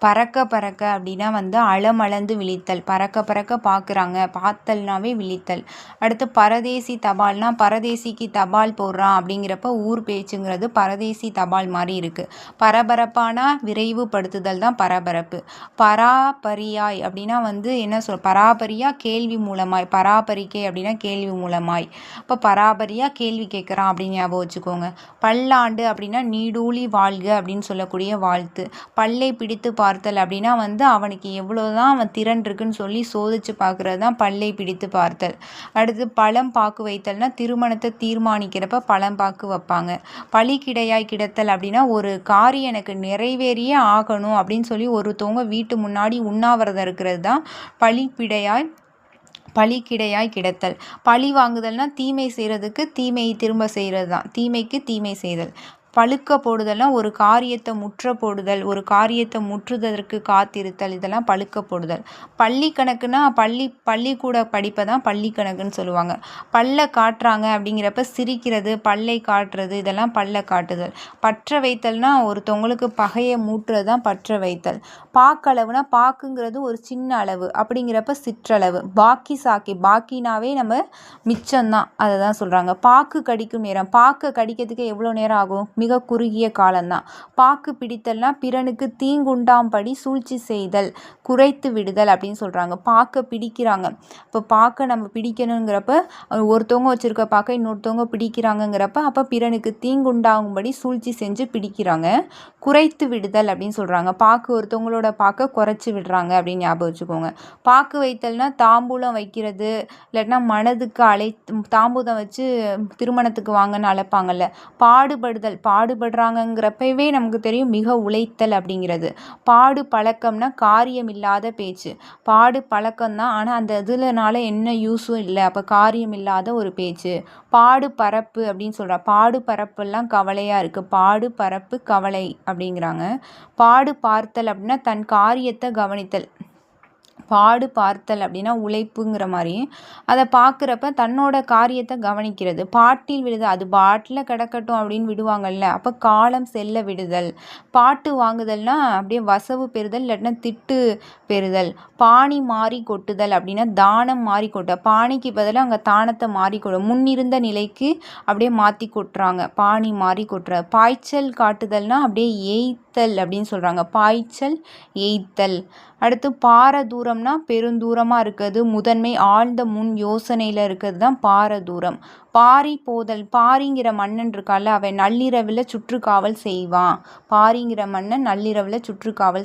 பறக்க பறக்க அப்படின்னா வந்து அலமளந்து விழித்தல். பறக்க பறக்க பார்க்குறாங்க. பார்த்தல்னாவே விழித்தல். அடுத்து பரதேசி தபால்னால் பரதேசிக்கு தபால் போடுறான் அப்படிங்கிறப்ப ஊர் பேச்சுங்கிறது பரதேசி தபால் மாதிரி இருக்குது பரபரப்பான விரைவுபடுத்துதல் தான் பரபரப்பு. பராபரியாய் அப்படின்னா வந்து என்ன சொல் பராபரியா கேள்வி மூலமாய். பராபரிக்கை அப்படின்னா கேள்வி மூலமாய். இப்போ பராபரியா கேள்வி கேட்குறான் அப்படின்னு ஞாபகம் வச்சுக்கோங்க. பல்லாண்டு அப்படின்னா நீடூழி வாழ்க அப்படின்னு சொல்லக்கூடிய வாழ்த்து. பல்லை பிடித்து பா பார்த்தல் அப்படின்னா வந்து அவனுக்கு எவ்வளோ தான் அவன் திறன் இருக்குன்னு சொல்லி சோதிச்சு பார்க்குறது தான் பல்லை பிடித்து பார்த்தல். அடுத்து பழம் பாக்கு வைத்தல்னா திருமணத்தை தீர்மானிக்கிறப்ப பழம் பாக்கு வைப்பாங்க. பழி கிடையாய் கிடத்தல் அப்படின்னா ஒரு காரியம் எனக்கு நிறைவேறியே ஆகணும் அப்படின்னு சொல்லி ஒருத்தவங்க வீட்டு முன்னாடி உண்ணாவிரதம் இருக்கிறது தான் பழிப்பிடையாய் பழி கிடையாய் கிடத்தல். பழி வாங்குதல்னா தீமை செய்கிறதுக்கு தீமையை திரும்ப செய்கிறது தான். தீமைக்கு தீமை செய்தல். பழுக்க போடுதல்னா ஒரு காரியத்தை முற்ற போடுதல் ஒரு காரியத்தை முற்றுதற்கு காத்திருத்தல் இதெல்லாம் பழுக்க போடுதல் பள்ளி கணக்குனா பள்ளி பள்ளிக்கூட படிப்பை தான் பள்ளி கணக்குன்னு சொல்லுவாங்க. பல்ல காட்டுறாங்க அப்படிங்கிறப்ப சிரிக்கிறது பல்லை காட்டுறது இதெல்லாம் பல்ல காட்டுதல். பற்ற வைத்தல்னா ஒருத்தவங்களுக்கு பகையை மூட்டுறது தான் பற்ற வைத்தல். பாக்களவுனா பாக்குங்கிறது ஒரு சின்ன அளவு அப்படிங்கிறப்ப சிற்றளவு. பாக்கி சாக்கி பாக்கினாவே நம்ம மிச்சம்தான் அதை தான் சொல்கிறாங்க பாக்கு கடிக்கும் நேரம். பாக்கு கடிக்கிறதுக்கு எவ்வளோ நேரம் ஆகும்? மிக குறுகிய காலம்தான். பாக்கு பிடித்தல்னா பிறனுக்கு தீங்குண்டாம்படி சூழ்ச்சி செய்தல் குறைத்து விடுதல் அப்படின்னு சொல்கிறாங்க பாக்க பிடிக்கிறாங்க. இப்போ பாக்க நம்ம பிடிக்கணுங்கிறப்ப ஒருத்தவங்க வச்சுருக்க பாக்க இன்னொருத்தவங்க பிடிக்கிறாங்கங்கிறப்ப அப்போ பிறனுக்கு தீங்குண்டாகும்படி சூழ்ச்சி செஞ்சு பிடிக்கிறாங்க. குறைத்து விடுதல் அப்படின்னு சொல்கிறாங்க பாக்கு ஒருத்தவங்களோட பாக்கை குறைச்சி விடுறாங்க அப்படின்னு ஞாபகம் வச்சுக்கோங்க. பாக்கு வைத்தல்னா தாம்பூலம் வைக்கிறது இல்லாட்டினா மனதுக்கு அழை தாம்பூதம் வச்சு திருமணத்துக்கு வாங்கன்னு அழைப்பாங்கல்ல. பாடுபடுதல் பாடுபடுறாங்கங்கிறப்பவே நமக்கு தெரியும் மிக உழைத்தல் அப்படிங்கிறது. பாடு பழக்கம்னா காரியம் இல்லாத பேச்சு. பாடு பழக்கம்தான் ஆனால் அந்த இதுலனால என்ன யூஸும் இல்லை. அப்போ காரியம் இல்லாத ஒரு பேச்சு. பாடு பரப்பு அப்படின்னு சொல்கிறா பாடு பரப்பெல்லாம் கவலையாக இருக்குது பாடு பரப்பு கவலை அப்படிங்கிறாங்க. பாடு பார்த்தல் அப்படின்னா தன் காரியத்தை கவனித்தல். பாடு பார்த்தல் அப்படின்னா உழைப்புங்கிற மாதிரி அதை பார்க்குறப்ப தன்னோட காரியத்தை கவனிக்கிறது. பாட்டில் விடுதல் அது பாட்டில் கிடக்கட்டும் அப்படின்னு விடுவாங்கல்ல. அப்போ காலம் செல்ல விடுதல். பாட்டு வாங்குதல்னா அப்படியே வசவு பெறுதல் இல்லாட்டினா திட்டு பெறுதல். பாணி மாறி கொட்டுதல் அப்படின்னா தானம் மாறி கொட்ட பாணிக்கு பதிலாக அங்கே தானத்தை மாறி கொடு முன்னிருந்த நிலைக்கு அப்படியே மாற்றி கொட்டுறாங்க. பாணி மாறி கொட்டுற பாய்ச்சல் காட்டுதல்னா அப்படியே எய்த்தல் அப்படின்னு சொல்கிறாங்க பாய்ச்சல் எய்த்தல் அடுத்து பார தூரம்னா பெருந்தூரமாக இருக்கிறது முதன்மை ஆழ்ந்த முன் யோசனையில் இருக்கிறது தான் பார தூரம் பாரி போதல் பாரிங்கிற மன்னன் இருக்கால அவன் நள்ளிரவில் சுற்றுக்காவல் செய்வான். பாரிங்கிற மன்னன் நள்ளிரவில் சுற்றுக்காவல்